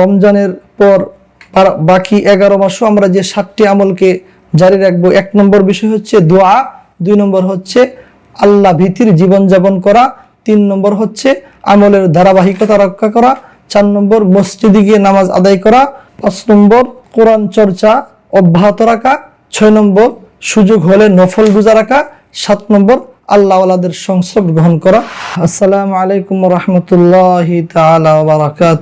রমজানের পর বাকি এগারো মাসও আমরা যে সাতটি আমলকে জারি রাখব, এক নম্বর বিষয় হচ্ছে দোয়া, দুই নম্বর হচ্ছে আল্লাহ ভীতির জীবনযাপন করা, তিন নম্বর হচ্ছে আমলের ধারাবাহিকতা রক্ষা করা, চার নম্বর মসজিদে গিয়ে নামাজ আদায় করা, পাঁচ নম্বর কোরআন চর্চা অব্যাহত রাখা, ছয় নম্বর সুযোগ হলে নফল রোজা রাখা, সাত নম্বর আল্লাহওয়ালাদের সংসর্গ গ্রহণ করা। আসসালামু আলাইকুম রহমতুল্লাহ তালা বারাকাত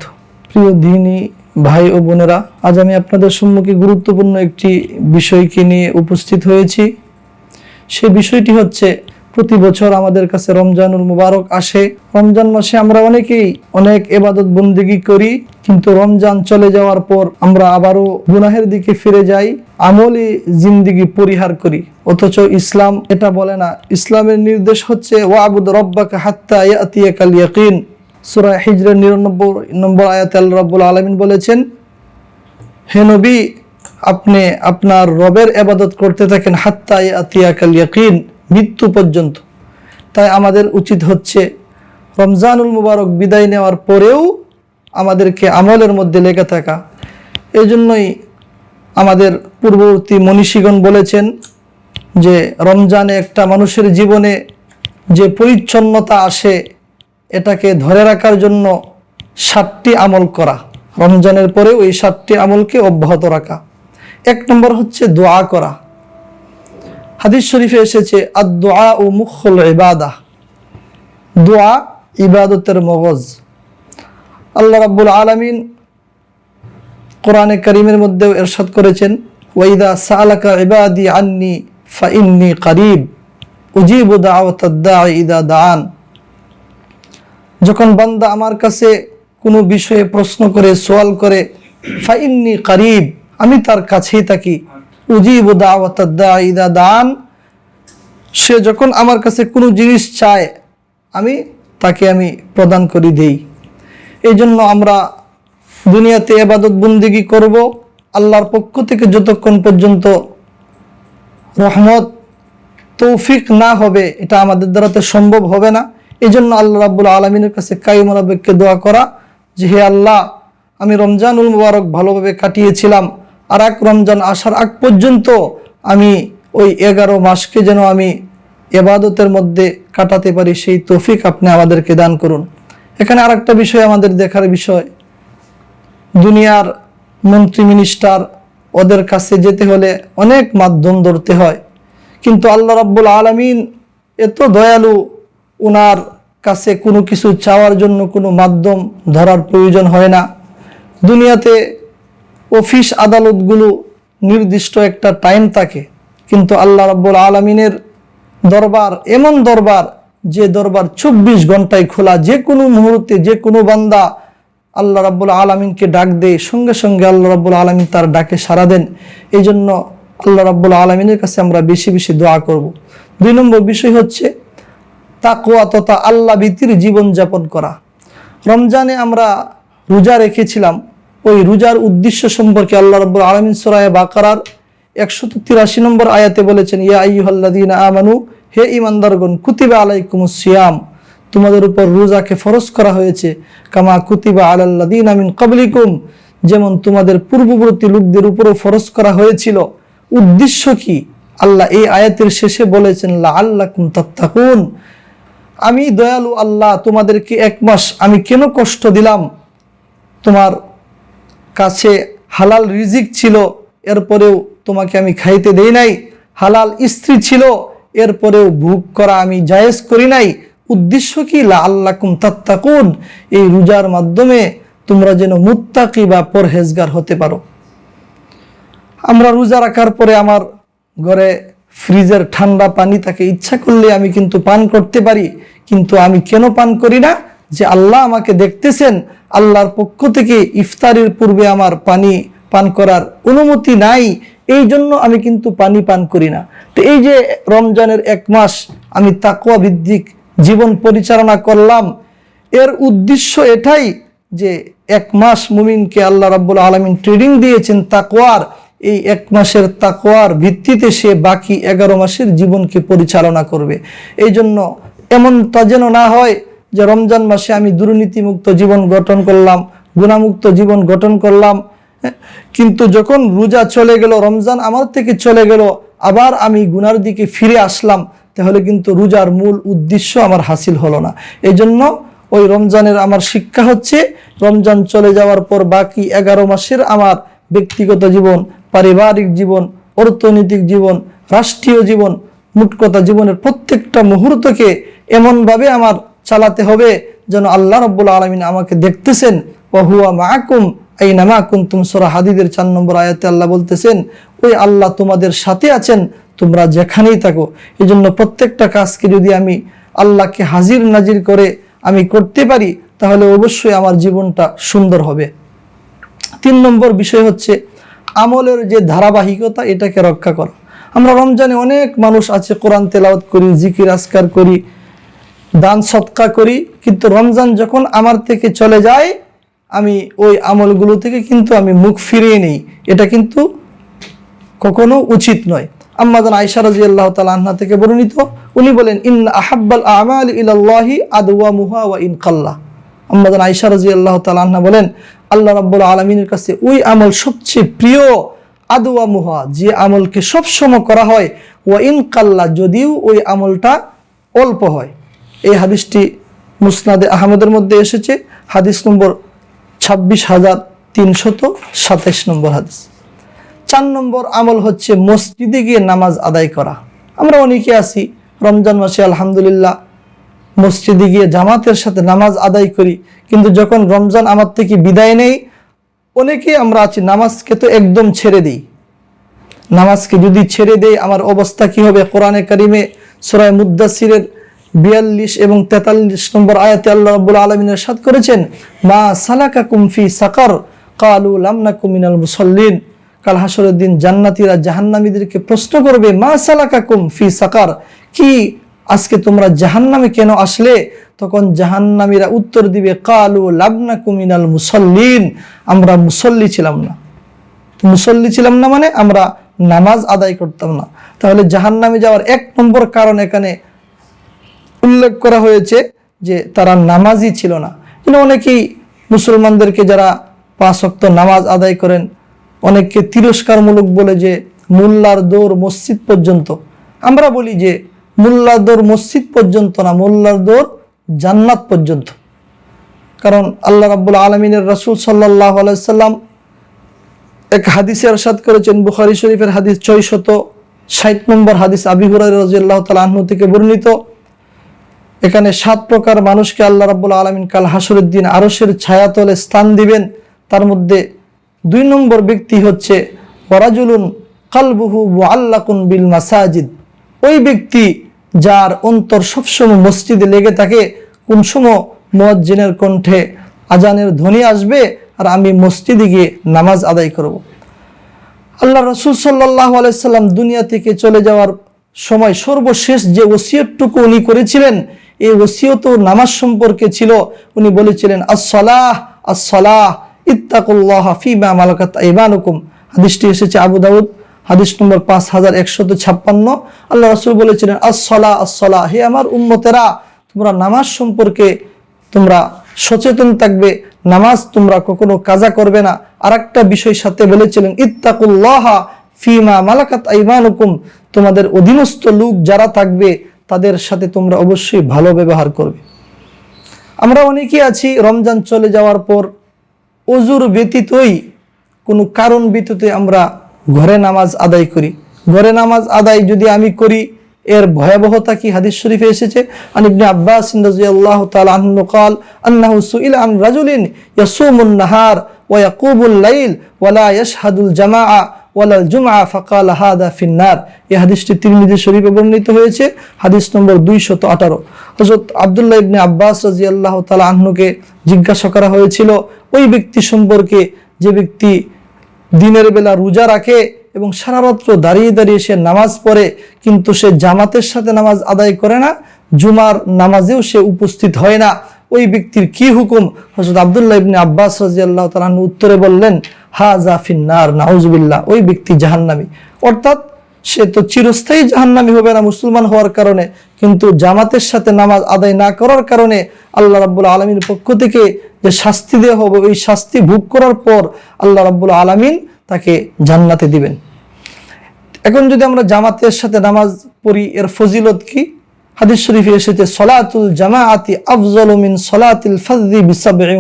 প্রিয় দিনী ভাই ও বোনেরা, আজ আমি আপনাদের সম্মুখে গুরুত্বপূর্ণ একটি বিষয়কে নিয়ে উপস্থিত হয়েছি। সে বিষয়টি হচ্ছে, প্রতি বছর আমাদের কাছে রমজানুল মুবারক আসে। রমজান মাসে আমরা অনেকেই অনেক এবাদত বন্দিগি করি, কিন্তু রমজান চলে যাওয়ার পর আমরা আবারও গুনাহের দিকে ফিরে যাই, আমলি জিন্দিগি পরিহার করি। অথচ ইসলাম এটা বলে না, ইসলামের নির্দেশ হচ্ছে, ওয়াবুদ রব্বাকা হাত্তা ইয়াতিয়াকাল ইয়াকিন। সূরা হিজরের 99 নম্বর আয়াতে আল্লাহ রাব্বুল আলামিন বলেছেন, হে নবী, আপনি আপনার রবের এবাদত করতে থাকেন, হাত্তা ইয়াতিয়াকাল ইয়াকিন, মৃত্যু পর্যন্ত। তাই আমাদের উচিত হচ্ছে রমজানুল মুবারক বিদায় নেওয়ার পরেও আমাদেরকে আমলের মধ্যে লেগে থাকা। এই জন্যই আমাদের পূর্ববর্তী মনীষীগণ বলেছেন যে, রমজানে একটা মানুষের জীবনে যে পরিচ্ছন্নতা আসে এটাকে ধরে রাখার জন্য সাতটি আমল করা। রমজানের পরে ওই সাতটি আমলকে অব্যাহত রাখা। এক নম্বর হচ্ছে দোয়া করা। হাদিস শরীফে এসেছে আর দোয়া ও মুখল ইবাদা। দোয়া ইবাদতের মগজ। আল্লাহ রাব্বুল আলামিন কোরআনে করিমের মধ্যেও এরশাদ করেছেন, ওয়াইদা সালাকা ইবাদি আন্নি ফাইন্নি করিব, উজিবু দাওয়াতাদ ইদা দাআন। যখন বান্দা আমার কাছে কোনো বিষয়ে প্রশ্ন করে সোয়াল করে, ফাইন্নি কারিব, আমি তার কাছেই থাকি। উজিবু ইদা দাআন। সে যখন আমার কাছে কোনো জিনিস চায়, আমি তাকে আমি প্রদান করি, দেই। এই জন্য আমরা দুনিয়াতে এবাদত বন্দিগি করব। আল্লাহর পক্ষ থেকে যতক্ষণ পর্যন্ত রহমত, তৌফিক না হবে, এটা আমাদের দ্বারাতে সম্ভব হবে না। এই জন্য আল্লাহ রাব্বুল আলমিনের কাছে কাইমরাবেককে দোয়া করা যে হে আল্লাহ, আমি রমজানুল মুবারক ভালোভাবে কাটিয়েছিলাম। আর এক রমজান আসার আগ পর্যন্ত আমি ওই এগারো মাসকে যেন আমি এবাদতের মধ্যে কাটাতে পারি, সেই তৌফিক আপনি আমাদেরকে দান করুন। এখানে আরেকটা বিষয় আমাদের দেখার বিষয়। দুনিয়ার মন্ত্রী মিনিস্টার, ওদের কাছে যেতে হলে অনেক মাধ্যম ধরতে হয়। কিন্তু আল্লাহ রাব্বুল আলমিন এত দয়ালু ওনার কাছে কোনো কিছু চাওয়ার জন্য কোনো মাধ্যম ধরার প্রয়োজন হয় না। দুনিয়াতে অফিস আদালতগুলো নির্দিষ্ট একটা টাইম থাকে, কিন্তু আল্লাহ রাব্বুল আলমিনের দরবার, এমন দরবার যে দরবার চব্বিশ ঘন্টায় খোলা, যে কোনো মুহূর্তে যে কোনো বান্দা আল্লাহ রাব্বুল আলমিনকে ডাক দেয়, সঙ্গে সঙ্গে আল্লাহ রাব্বুল আলমিন তার ডাকে সারা দেন। এই জন্য আল্লাহ রাব্বুল আলমিনের কাছে আমরা বেশি বেশি দোয়া করব। দুই নম্বর বিষয় হচ্ছে তাকোয়া তথা আল্লাহ ভীতির জীবনযাপন করা। রমজানে আমরা রোজা রেখেছিলাম। ওই রোজার উদ্দেশ্য সম্পর্কে আল্লাহ রাব্বুল আলমিন সরায় বাকারার একশত তিরাশি নম্বর আয়াতে বলেছেন, ইয়া আইয়ুহাল্লাযীনা আমানু, হে ইমানদারগণ কুতিবা আলাইকুমুস সিয়াম। তোমাদের উপর রোজাকে ফরজ করা হয়েছে। কামা কুতিবা আলাল্লাযীনা মিন ক্বাবলিকুম, যেমন তোমাদের পূর্ববর্তী লোকদের উপরও ফরজ করা হয়েছিল। উদ্দেশ্য কি? আল্লাহ এই আয়াতের শেষে বলেছেন, লাআল্লাকুম তাত্তাকুন। আমি দয়ালু আল্লাহ, তোমাদেরকে এক মাস আমি কেন কষ্ট দিলাম? তোমার কাছে হালাল রিজিক ছিল, এরপরেও তোমাকে আমি খাইতে দেই নাই। হালাল স্ত্রী ছিল, এরপরেও ভোগ করা আমি জায়েজ করি নাই। উদ্দেশ্য কি? লা আল্লাকুম তাত্তাকুন। এই রোজার মাধ্যমে তোমরা যেন মুত্তাকি বা পরহেজগার হতে পারো। আমরা রোজা রাখার পরে আমার ঘরে ফ্রিজের ঠান্ডা পানি তাকে ইচ্ছা করলে আমি কিন্তু পান করতে পারি, কিন্তু আমি কেন পান করি না? যে আল্লাহ আমাকে দেখতেছেন, আল্লাহর পক্ষ থেকে ইফতারের পূর্বে আমার পানি পান করার অনুমতি নাই, এই জন্য আমি কিন্তু পানি পান করি না। তো এই যে রমজানের এক মাস আমি তাকুয়া ভিত্তিক জীবন পরিচালনা করলাম, এর উদ্দেশ্য এটাই যে এক মাস মুমিনকে আল্লাহ রাব্বুল আলমিন ট্রেডিং দিয়েছেন তাকওয়ার এই এক মাসের তাকওয়ার ভিত্তিতে সে বাকি এগারো মাসের জীবনকে পরিচালনা করবে। এই জন্য এমনটা যেন না হয় যে রমজান মাসে আমি দুর্নীতিমুক্ত জীবন গঠন করলাম গুণামুক্ত জীবন গঠন করলাম হ্যাঁ, কিন্তু যখন রোজা চলে গেল রমজান আমার থেকে চলে গেল আবার আমি গুনার দিকে ফিরে আসলাম তাহলে কিন্তু রোজার মূল উদ্দেশ্য আমার হাসিল হলো না। এই জন্য ওই রমজানের আমার শিক্ষা হচ্ছে রমজান চলে যাওয়ার পর বাকি এগারো মাসের আমার ব্যক্তিগত জীবন পারিবারিক জীবন, অর্থনৈতিক জীবন, রাষ্ট্রীয় জীবন মোট কথা জীবনের প্রত্যেকটা মুহূর্তকে এমনভাবে আমার চালাতে হবে যেন আল্লাহ রব্বুল আলমিন আমাকে দেখতেছেন। ওহুয়া মাকুম এই নামা কুন্তুম সোরা হাদিদের চার নম্বর আয়াতে আল্লাহ বলতেছেন, ওই আল্লাহ তোমাদের সাথে আছেন, তোমরা যেখানেই থাকো। এই জন্য প্রত্যেকটা কাজকে যদি আমি আল্লাহকে হাজির নাজির করে আমি করতে পারি, তাহলে অবশ্যই আমার জীবনটা সুন্দর হবে। তিন নম্বর বিষয় হচ্ছে আমলের যে ধারাবাহিকতা, এটাকে রক্ষা করা। আমরা রমজানে অনেক মানুষ আছে, কোরআন তেলাওয়াত করি, জিকির আসকার করি, দান সৎকা করি, কিন্তু রমজান যখন আমার থেকে চলে যায়, আমি ওই আমলগুলো থেকে কিন্তু আমি মুখ ফিরিয়ে নিই। এটা কিন্তু কখনো উচিত নয়। আম্মাদান আয়সা রাজি আল্লাহ তালা থেকে বর্ণিত, উনি বলেন ইন আহাব্বাল আমাল ইলাল্লাহি আদওয়া মুহা ওয়া ইন কাল্লা আম্মাদান আয়সা রাজি আল্লাহ তালা বলেন আল্লাহ রাব্বুল আলমিনের কাছে ওই আমল সবচেয়ে প্রিয় আদওয়া মুহা, যে আমলকে সবসময় করা হয়, ওয়া ইনকাল্লা যদিও ওই আমলটা অল্প হয়। এই হাদিসটি মুসনাদে আহমদের মধ্যে এসেছে, হাদিস নম্বর ছাব্বিশ হাজার তিনশত সাতাইশ নম্বর হাদিস। চার নম্বর আমল হচ্ছে মসজিদে গিয়ে নামাজ আদায় করা। আমরা অনেকে আছি, রমজান মাসে আলহামদুলিল্লাহ মসজিদে গিয়ে জামাতের সাথে নামাজ আদায় করি। কিন্তু যখন রমজান আমার থেকে বিদায় নেই অনেকে আমরা আছি, নামাজকে তো একদম ছেড়ে দিই। নামাজকে যদি ছেড়ে দেই, আমার অবস্থা কি হবে? কোরআনে কারিমে সুরায় মুদাসিরের বিয়াল্লিশ এবং তেতাল্লিশ নম্বর আয়াতে আল্লাহ রাব্বুল আলমিনের সাদ করেছেন, মা সালাকা কুমফি সাকার, কালু লামনা কুমিনাল মুসল্লিন। কাল হাসরের দিন জান্নাতীরা জাহান্নামীদেরকে প্রশ্ন করবে, মা সালাকা কুম ফি সাকার, কি আজকে তোমরা জাহান্নামে কেন আসলে? তখন জাহান্নামীরা উত্তর দিবে, কালু লাবনা কুমিনাল মুসল্লিন। আমরা মুসল্লি ছিলাম না। মুসল্লি ছিলাম না মানে আমরা নামাজ আদায় করতাম না। তাহলে জাহান্নামে যাওয়ার এক নম্বর কারণ এখানে উল্লেখ করা হয়েছে যে তারা নামাজই ছিল না। কিন্তু অনেকেই মুসলমানদেরকে যারা পাঁচ অক্ত নামাজ আদায় করেন, অনেককে তিরস্কারমূলক বলে যে, মোল্লার দৌড় মসজিদ পর্যন্ত। আমরা বলি যে মোল্লার দৌড় মসজিদ পর্যন্ত না মোল্লার দৌড় জান্নাত পর্যন্ত। কারণ আল্লাহ রাব্বুল আলমিনের রসুল সাল্লাহ আলাইসাল্লাম এক হাদিসে আরশাদ করেছেন, বুখারি শরীফের হাদিস ছয়শত ষাট নম্বর হাদিস আবি হুরাই রাজিয়াল্লাহ তালা আহ্ন থেকে বর্ণিত। এখানে সাত প্রকার মানুষকে আল্লাহ রাব্বুল আলমিন কাল হাসরের দিন আরসের ছায়াতলে স্থান দিবেন। তার মধ্যে দুই নম্বর ব্যক্তি হচ্ছে ওরাজুলুন কালবুহু আল্লাকুন বিল মাসাজিদ। ওই ব্যক্তি যার অন্তর সবসময় মসজিদে লেগে থাকে, কোন সময় মুয়াজ্জিনের কণ্ঠে আজানের ধ্বনি আসবে আর আমি মসজিদে গিয়ে নামাজ আদায় করব। আল্লাহ রসুল সাল্লাহ আলাইসাল্লাম দুনিয়া থেকে চলে যাওয়ার সময় সর্বশেষ যে ওসিয়তটুকু উনি করেছিলেন, এই ওসিয়ত নামাজ সম্পর্কে ছিল, উনি বলেছিলেন আসলাহ আসলাহ ইত্তাকুল্লাহ ফিমা মালাকাত ইমানুকুম হাদিসটি এসেছে আবু দাউদ হাদিস নম্বর পাঁচ হাজার একশত ছাপ্পান্ন। আল্লাহ রসুল বলেছিলেন আসলা আসলা হে আমার উম্মতেরা, তোমরা নামাজ সম্পর্কে তোমরা সচেতন থাকবে, নামাজ তোমরা কখনো কাজা করবে না। আর একটা বিষয় সাথে বলেছিলেন, ইত্তাকুল্লাহ ফিমা মালাকাত আইমানুকুম। তোমাদের অধীনস্থ লোক যারা থাকবে, তাদের সাথে তোমরা অবশ্যই ভালো ব্যবহার করবে। আমরা অনেকেই আছি, রমজান চলে যাওয়ার পর অজুর ব্যতীতই, কোনো কারণ ব্যতীতে আমরা ঘরে নামাজ আদায় করি ঘরে নামাজ আদায় যদি আমি করি এর ভয়াবহতা কি হাদিস শরীফে এসেছে আন ইবনে আব্বাস রাদিয়াল্লাহু তাআলা আনহু قال انه سئل عن رجل يصوم النهار ويقوم الليل ولا يشهد الجماعه ولا الجمعه فقال هذا في النار এই হাদিসটি তিরমিজি শরীফে বর্ণিত হয়েছে হাদিস নম্বর 218 হযরত আব্দুল্লাহ ইবনে আব্বাস রাদিয়াল্লাহু তাআলা আনহুকে জিজ্ঞাসা করা হয়েছিল ওই ব্যক্তি সম্পর্কে যে ব্যক্তি দিনের বেলা রোজা রাখে এবং সারারাত্র দাঁড়িয়ে দাঁড়িয়ে সে নামাজ পড়ে, কিন্তু সে জামাতের সাথে নামাজ আদায় করে না, জুমার নামাজেও সে উপস্থিত হয় না। ওই ব্যক্তির কি হুকুম? হজরত আবদুল্লাহ ইবনে আব্বাস রাজিয়াল্লাহ তালাহ উত্তরে বললেন হা জাফিন নার নাউজবিল্লাহ। ওই ব্যক্তি জাহান্নামী। অর্থাৎ সে তো চিরস্থায়ী জাহান্নামি হবে না মুসলমান হওয়ার কারণে। কিন্তু জামাতের সাথে নামাজ আদায় না করার কারণে আল্লাহ রাব্বুল আলমীর পক্ষ থেকে যে শাস্তি দেওয়া হবে, ওই শাস্তি ভোগ করার পর আল্লাহ রাব্বুল আলমিন তাকে জান্নাতে দিবেন। এখন যদি আমরা জামাতের সাথে নামাজ পড়ি, এর ফজিলত কি? হাদিস শরীফে এসেছে, সলাতুল জামাআতি আফজল মিন সলাতিল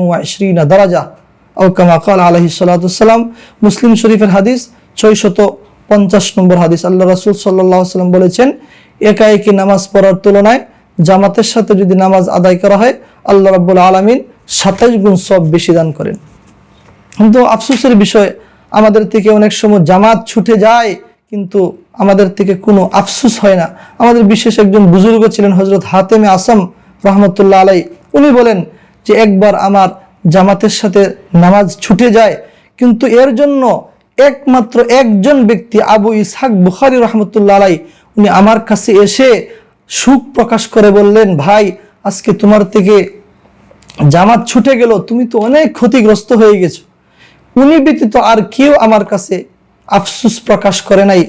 ওয়া ইশরিনা দারাজা। ক্বাল আলাইহিস সালাম মুসলিম শরীফের হাদিস 650 নম্বর হাদিস। আল্লাহ রাসূল আলাইহি সাল্লাম বলেছেন একা একই নামাজ পড়ার তুলনায় জামাতের সাথে যদি নামাজ আদায় করা হয়, আল্লাহ রাব্বুল আলামিন 27 গুণ সব বেশি দান করেন। কিন্তু আফসোসের বিষয়, আমাদের থেকে অনেক সময় জামাত ছুটে যায়, কিন্তু আমাদের থেকে কোনো আফসোস হয় না। আমাদের বিশেষ একজন বুজুর্গ ছিলেন হজরত হাতেমে আসাম রহমতুল্লাহ আলাই উনি বলেন যে, একবার আমার জামাতের সাথে নামাজ ছুটে যায়, কিন্তু এর জন্য একমাত্র একজন ব্যক্তি আবু ইসহাক বুখারি রহমতুল্লাহ আলাই উনি আমার কাছে এসে সুখ প্রকাশ করে বললেন, ভাই, আজকে তোমার থেকে জামাত ছুটে গেল, তুমি তো অনেক ক্ষতিগ্রস্ত হয়ে গেছো। উনি ব্যতীত আর কেউ আমার কাছে আফসুস প্রকাশ করে নাই।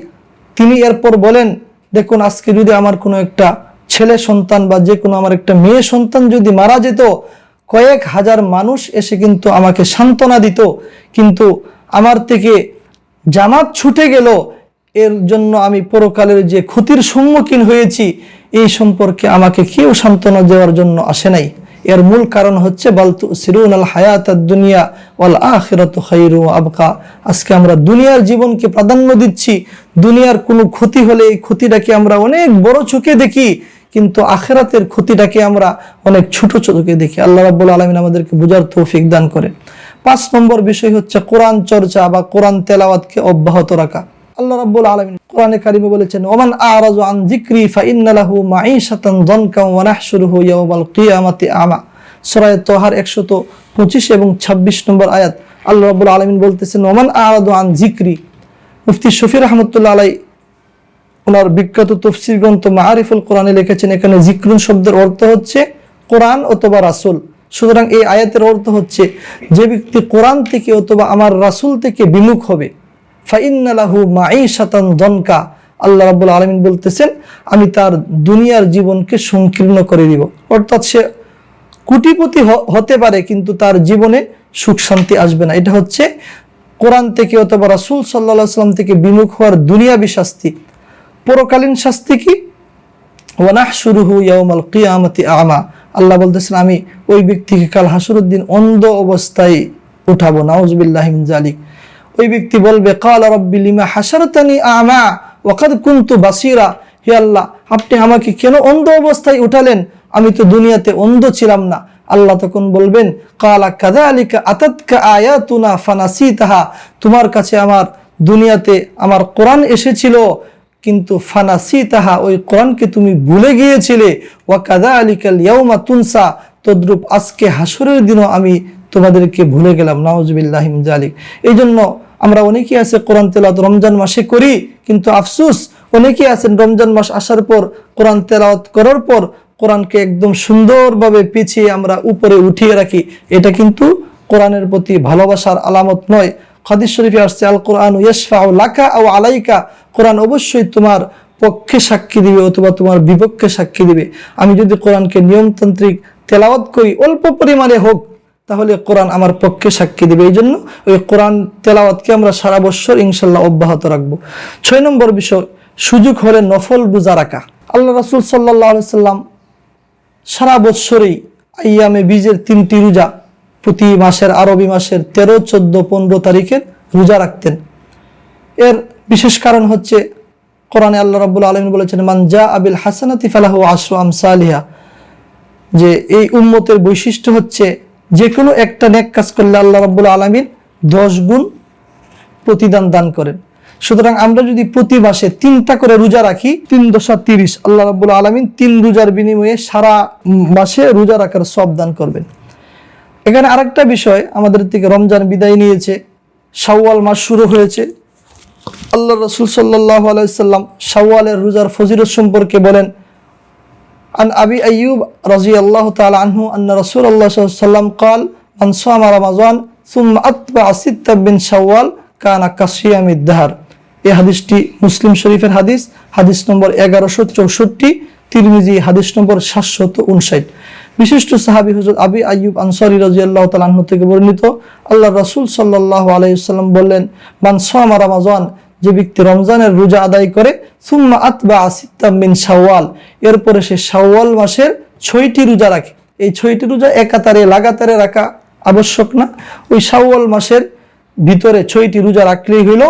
তিনি এরপর বলেন, দেখুন, আজকে যদি আমার কোনো একটা ছেলে সন্তান বা যে কোনো আমার একটা মেয়ে সন্তান যদি মারা যেত, কয়েক হাজার মানুষ এসে কিন্তু আমাকে সান্ত্বনা দিত। কিন্তু আমার থেকে জামাত ছুটে গেল। এর জন্য আমি পরকালের যে ক্ষতির সম্মুখীন হয়েছি, এই সম্পর্কে আমাকে কেউ সান্ত্বনা দেওয়ার জন্য আসে নাই। এর মূল কারণ হচ্ছে বালতু সিরুন আল হায়াত দুনিয়া ওয়াল আখিরাত খাইরু আবকা। আজকে আমরা দুনিয়ার জীবনকে প্রাধান্য দিচ্ছি। দুনিয়ার কোনো ক্ষতি হলে এই ক্ষতিটাকে আমরা অনেক বড় চোখে দেখি, কিন্তু আখেরাতের ক্ষতিটাকে আমরা অনেক ছোট চোখে দেখি। আল্লাহ রাব্বুল আলমিন আমাদেরকে বোঝার তৌফিক দান করেন। পাঁচ নম্বর বিষয় হচ্ছে কোরআন চর্চা বা কোরআন তেলাওয়াতকে অব্যাহত রাখা। আল্লাহ রাব্বুল আলামিন কোরআনে কারিমে বলেছেন, ওমান আরাজু আন যিকরি ফাইন্না লাহু মাঈশাতান যানকা ওয়া নাহশুরুহু ইয়াওমাল কিয়ামাতি আমা। সূরা তোহার 125 এবং 26 নম্বর আয়াত। আল্লাহ রাব্বুল আলামিন বলতেছেন, ওমান আরাদু আন যিকরি। মুফতি শফি রহমতুল্লাহ আলাই ওনার বিখ্যাত তফসির গ্রন্থ মাআরিফুল কোরআনে লিখেছেন, এখানে জিক্রুন শব্দের অর্থ হচ্ছে কোরআন অথবা রাসূল। সুতরাং এই আয়াতের অর্থ হচ্ছে, যে ব্যক্তি কোরআন থেকে অথবা আমার রাসূল থেকে বিমুখ হবে, ফাইন্নালাহু মাঈশাতান দনকা, আল্লাহ রাব্বুল আলামিন বলতেছেন, আমি তার দুনিয়ার জীবনকে সংকীর্ণ করে দিব। অর্থাৎ সে কোটিপতি হতে পারে, কিন্তু তার জীবনে সুখ শান্তি আসবে না। এটা হচ্ছে কোরআন থেকে অথবা রাসুল সাল্লাল্লাহু সাল্লাম থেকে বিমুখ হওয়ার দুনিয়াবি শাস্তি। পরকালীন শাস্তি কি? ওয়ানাহশুরুহু ইয়াউমাল কিয়ামাতি আমা। আল্লাহ বলতেছেন, আমি ওই ব্যক্তিকে কাল হাসরুদ্দিন অন্ধ অবস্থায় উঠাবো, নাউজুবিল্লাহি মিন জালিক ওই ব্যক্তি বলবে, কাল রব্বি লিমা হাসারতানি আমা ওয়াকাদ কুনতু বাসিরা? হে আল্লাহ, আপনি আমাকে কেন অন্ধ অবস্থায় উঠালেন? আমি তো দুনিয়াতে অন্ধ ছিলাম না। আল্লাহ তখন বলবেন, কালা কাদা আলিকা আতাতকা আয়াতুনা ফানাসিতাহা। তোমার কাছে আমার দুনিয়াতে আমার কোরআন এসেছিল। কিন্তু ফানাসি তাহা ওই কোরআনকে তুমি ভুলে গিয়েছিলে। ওয়া কাদা আলিকাল ইয়াউমা তুনসা, তদ্রূপ আজকে হাসরের দিনও আমি তোমাদেরকে ভুলে গেলাম নাউজুবিল্লাহিম জালিক এই জন্য আমরা অনেকেই আছে কোরআন তেলাওয়াত রমজান মাসে করি, কিন্তু আফসুস, অনেকেই আছেন রমজান মাস আসার পর, কোরআন তেলাওয়াত করার পর, কোরআনকে একদম সুন্দরভাবে পিছিয়ে আমরা উপরে উঠিয়ে রাখি। এটা কিন্তু কোরআনের প্রতি ভালোবাসার আলামত নয় হাদিস শরীফে আসছে আল কোরআন ইয়াসফাউ লাকা ও আলাইকা। কোরআন অবশ্যই তোমার পক্ষে সাক্ষী দিবে অথবা তোমার বিপক্ষে সাক্ষী দিবে। আমি যদি কোরআনকে নিয়মতান্ত্রিক তেলাওয়াত করি, অল্প পরিমাণে হোক, তাহলে কোরআন আমার পক্ষে সাক্ষী দিবে। এই জন্য ওই কোরআন তেলাওয়াতকে আমরা সারা বছর ইনশাল্লাহ অব্যাহত রাখব। ছয় নম্বর বিষয়, সুযোগ হলে নফল রোজা রাখা। আল্লাহ রাসুল সাল্লাহ সাল্লাম সারা বৎসরেই আইয়ামে বীজের তিনটি রোজা প্রতি মাসের আরবি মাসের তেরো, চোদ্দ, পনেরো তারিখের রোজা রাখতেন। এর বিশেষ কারণ হচ্ছে কোরআনে আল্লাহ রাব্বুল আলমিন বলেছেন মানজা আবিল হাসানাতি ফালাহু আশরু আমসালিহা। যে এই উম্মতের বৈশিষ্ট্য হচ্ছে যে কোনো একটা নেক কাজ করলে আল্লাহ রাব্বুল আলমিন দশ গুণ প্রতিদান দান করেন। সুতরাং আমরা যদি প্রতি মাসে তিনটা করে রোজা রাখি, তিন দশা তিরিশ, আল্লাহ রাব্বুল আলমিন তিন রোজার বিনিময়ে সারা মাসে রোজা রাখার সব দান করবেন। এখানে আরেকটা বিষয় আমাদের থেকে রমজান বিদায় নিয়েছে। সাওয়াল মাস শুরু হয়েছে। আল্লাহ রসুল সাল্লাহ আলাইসাল্লাম শাওয়ালের রোজার ফজিরত সম্পর্কে বলেন, আন আবি আইয়ুব রাজি আল্লাহ তাল আনহু আন্না রসুল আল্লাহ সাল্লাম কাল আনসামা রামাজান বিন সাওয়াল কানা কাসিয়াম ইদ্দাহার এই হাদিসটি মুসলিম শরীফের হাদিস হাদিস নম্বর এগারোশো চৌষট্টি, তিরমিজি হাদিস নম্বর সাতশত উনষাট। বিশিষ্ট সাহাবি হুজুর আবি আইয়ুব আনসারি রাজিয়াল্লাহ তালাহ থেকে বর্ণিত আল্লাহ রাসূল সাল্লাহ আলাইসাল্লাম বললেন, মান সোয়ামা যে ব্যক্তি রমজানের রোজা আদায় করে, সুম্মা আতবা আসিত্তাম মিন শাওয়াল, এরপরে সে শাওয়াল মাসের ছয়টি রোজা রাখে। এই ছয়টি রোজা একাতারে, লাগাতারে রাখা আবশ্যক না। ওই শাওয়াল মাসের ভিতরে ছয়টি রোজা রাখলেই হইল,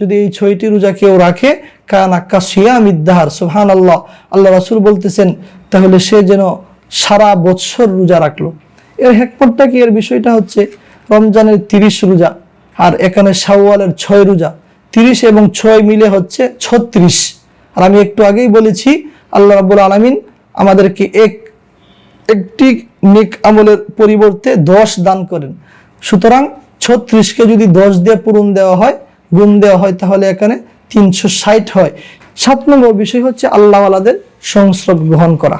যদি এই ছয়টি রোজা কেউ রাখে, কানা কাসিয়া মিদ্দাহার সুহান আল্লাহ আল্লাহ রাসুল বলতেছেন, তাহলে সে যেন সারা বৎসর রোজা রাখল। এর হেকমতটা কি? এর বিষয়টা হচ্ছে রমজানের তিরিশ রোজা আর এখানে শাওয়ালের ছয় রোজা। তিরিশ এবং ছয় মিলে হচ্ছে ছত্রিশ। আর আমি একটু আগেই বলেছি, আল্লাহ রাবুল আলমিন আমাদেরকে এক, একটি নেক আমলের পরিবর্তে দশ দান করেন। সুতরাং ছত্রিশকে যদি দশ দিয়ে পূরণ দেওয়া হয়, গুণ দেওয়া হয়, তাহলে এখানে তিনশো ষাট হয়। সাত নম্বর বিষয় হচ্ছে আল্লাহওয়ালাদের সংস্রব গ্রহণ করা।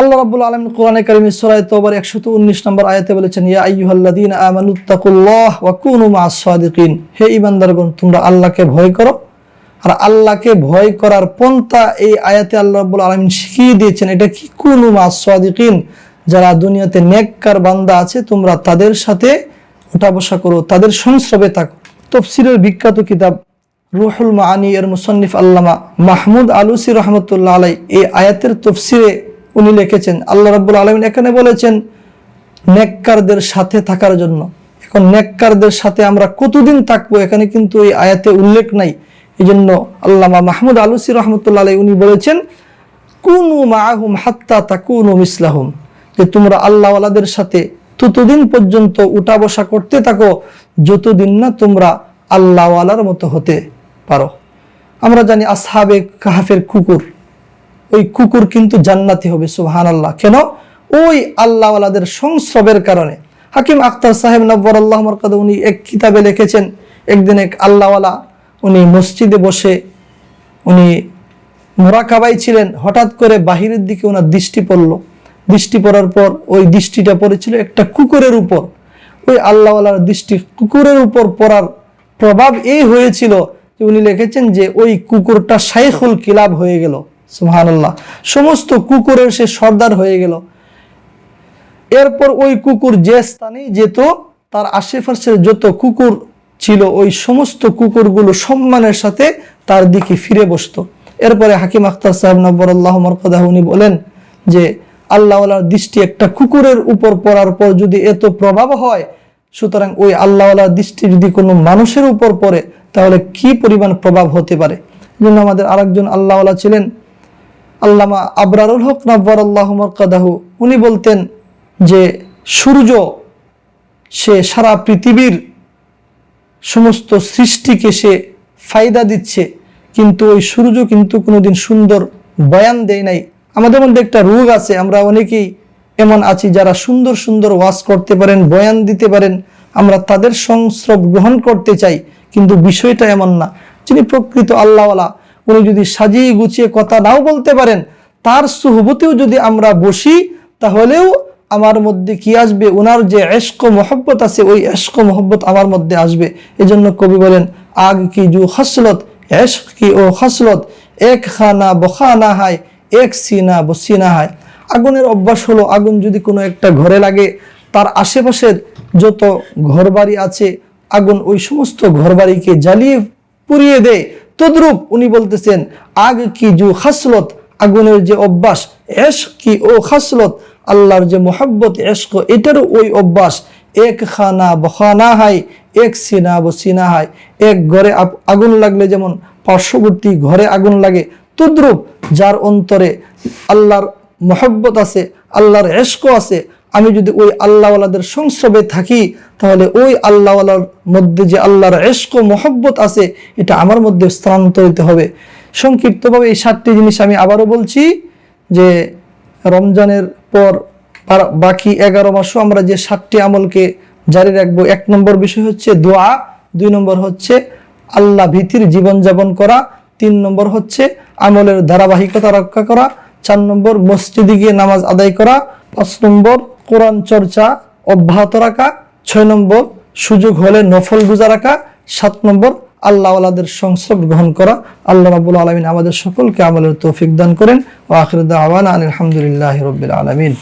আল্লাহ রাব্বুল আলামিন কোরআনে কারিমে সূরা তওবার 119 নম্বর আয়াতে বলেছেন, ইয়া আইয়ুহাল্লাযীনা আমানুত্তাকুল্লাহ ওয়া কুনু মা'আস সাদিকিন। হে ঈমানদারগণ, তোমরা আল্লাহকে ভয় করো, আর আল্লাহকে ভয় করার পন্থা এই আয়াতে আল্লাহ রাব্বুল আলামিন শিখিয়ে দিয়েছেন, এটা কি কুনু মা'আস সাদিকিন? যারা দুনিয়াতে নেককার বান্দা আছে, তোমরা তাদের সাথে উঠা বসা করো, তাদের সংস্রবে থাকো। তফসিরের বিখ্যাত কিতাব রুহুল মাআনি এর মুসন্নিফ আল্লামা মাহমুদ আলুসি রহমতুল্লাহ আলাই এই আয়াতের তফসিরে উনি লিখেছেন, আল্লাহ রাব্বুল আলমিন এখানে বলেছেন, নেককারদের সাথে থাকার জন্য। এখন নেককারদের সাথে আমরা কতদিন থাকব? এখানে কিন্তু এই আয়াতে উল্লেখ নাই। এই জন্য আল্লামা মাহমুদ আলুসি রহমতুল্লাহ আলাই উনি বলেছেন, কুনু মাহুম হাত্তা তাকুনু মিসলাহুম। যে তোমরা আল্লাহওয়ালাদের সাথে ততদিন পর্যন্ত উঠা বসা করতে থাকো, যতদিন না তোমরা আল্লাহওয়ালার মতো হতে পারো। আমরা জানি আসহাবে কাহাফের কুকুর ওই কুকুর কিন্তু জান্নাতি হবে সুহান আল্লাহ কেন? ওই আল্লাহওয়ালাদের সংস্রবের কারণে। হাকিম আখতার সাহেব নব্বর আল্লাহ মরকাদা উনি এক কিতাবে লিখেছেন, একদিন এক আল্লাহওয়ালা উনি মসজিদে বসে উনি মোরাকাবাই ছিলেন, হঠাৎ করে বাহিরের দিকে ওনার দৃষ্টি পড়ল। দৃষ্টি পড়ার পর ওই দৃষ্টিটা পড়েছিল একটা কুকুরের উপর। ওই আল্লাহওয়ালার দৃষ্টি কুকুরের উপর পড়ার প্রভাব এই হয়েছিল যে উনি লিখেছেন যে ওই কুকুরটা শাইখুল কিলাব হয়ে গেল। সুহানাল্লাহ সমস্ত কুকুরের সে সর্দার হয়ে গেল। এরপর ওই কুকুর যে স্থানে যেত, তার আশেপাশের যত কুকুর ছিল, ওই সমস্ত কুকুরগুলো সম্মানের সাথে তার দিকে ফিরে বসতো। এরপরে হাকিম আখতার সাহেব নব্বর আল্লাহ মরকদাহ উনি বলেন যে, আল্লাহওয়ালার দৃষ্টি একটা কুকুরের উপর পড়ার পর যদি এত প্রভাব হয়, সুতরাং ওই আল্লাহওয়ালার দৃষ্টি যদি কোনো মানুষের উপর পড়ে, তাহলে কি পরিমাণ প্রভাব হতে পারে? জন্য আমাদের আরেকজন আল্লাহওয়ালা ছিলেন আল্লামা আবরারুল হক নব্বর আল্লাহ মরকাদাহু, উনি বলতেন যে, সূর্য, সে সারা পৃথিবীর সমস্ত সৃষ্টিকে সে ফায়দা দিচ্ছে, কিন্তু ওই সূর্য কিন্তু কোনোদিন সুন্দর বয়ান দেয় নাই। আমাদের মধ্যে একটা রোগ আছে, আমরা অনেকেই এমন আছি যারা সুন্দর সুন্দর ওয়াজ করতে পারেন, বয়ান দিতে পারেন, আমরা তাদের সংস্রব গ্রহণ করতে চাই, কিন্তু বিষয়টা এমন না। যিনি প্রকৃত আল্লাহওয়ালা উনি যদি সাজিয়ে গুছিয়ে কথা নাও বলতে পারেন, তার সুহবতেও যদি আমরা বসি, তাহলেও আমার মধ্যে কি আসবে? ওনার যে এশক মোহব্বত আছে, ওই এশক মোহব্বত আমার মধ্যে আসবে। এজন্য কবি বলেন, আগ কি জু হসলত এশক কি ও হসলত এক খানা বখা না হায়, এক সিনা বসি না হায়। আগুনের অভ্যাস হলো, আগুন যদি কোনো একটা ঘরে লাগে, তার আশেপাশের যত ঘরবাড়ি আছে, আগুন ওই সমস্ত ঘরবাড়িকে জ্বালিয়ে পুড়িয়ে দেয়। তদ্রূপ উনি বলতেছেন, আগ কি জু খাসলত, আগুনের যে অভ্যাস এশ কি ও খাসলত, আল্লাহর যে মোহাব্বত, এশক, এটারও ওই অভ্যাস, এক খানা বখানা হাই এক সিনা বসিনা হাই এক ঘরে আগুন লাগলে যেমন পার্শ্ববর্তী ঘরে আগুন লাগে, তদ্রূপ যার অন্তরে আল্লাহর মহব্বত আছে, আল্লাহর এশক আছে আমি যদি ওই আল্লাহওয়ালাদের সংস্রবে থাকি, তাহলে ওই আল্লাহওয়ালার মধ্যে যে আল্লাহর এশক মহব্বত আছে, এটা আমার মধ্যে স্থানান্তরিত হবে। সংক্ষিপ্তভাবে এই সাতটি জিনিস আমি আবারও বলছি যে, রমজানের পর বাকি এগারো মাসও আমরা যে সাতটি আমলকে জারি রাখব, এক নম্বর বিষয় হচ্ছে দোয়া, দুই নম্বর হচ্ছে আল্লাহ ভীতির জীবনযাপন করা, তিন নম্বর হচ্ছে আমলের ধারাবাহিকতা রক্ষা করা, চার নম্বর মসজিদে গিয়ে নামাজ আদায় করা, পাঁচ নম্বর কোরআন চর্চা অব্যাহত রাখা, ছয় নম্বর সুযোগ হলে নফল রোজা রাখা, সাত নম্বর আল্লাহ আল্লাহদের সংসর্গ গ্রহণ করা। আল্লাহ রাবুল আলমিন আমাদের সকলকে আমলের তৌফিক দান করেন। ও আখির আওয়ান আলহামদুলিল্লাহ রবিল আলমিন।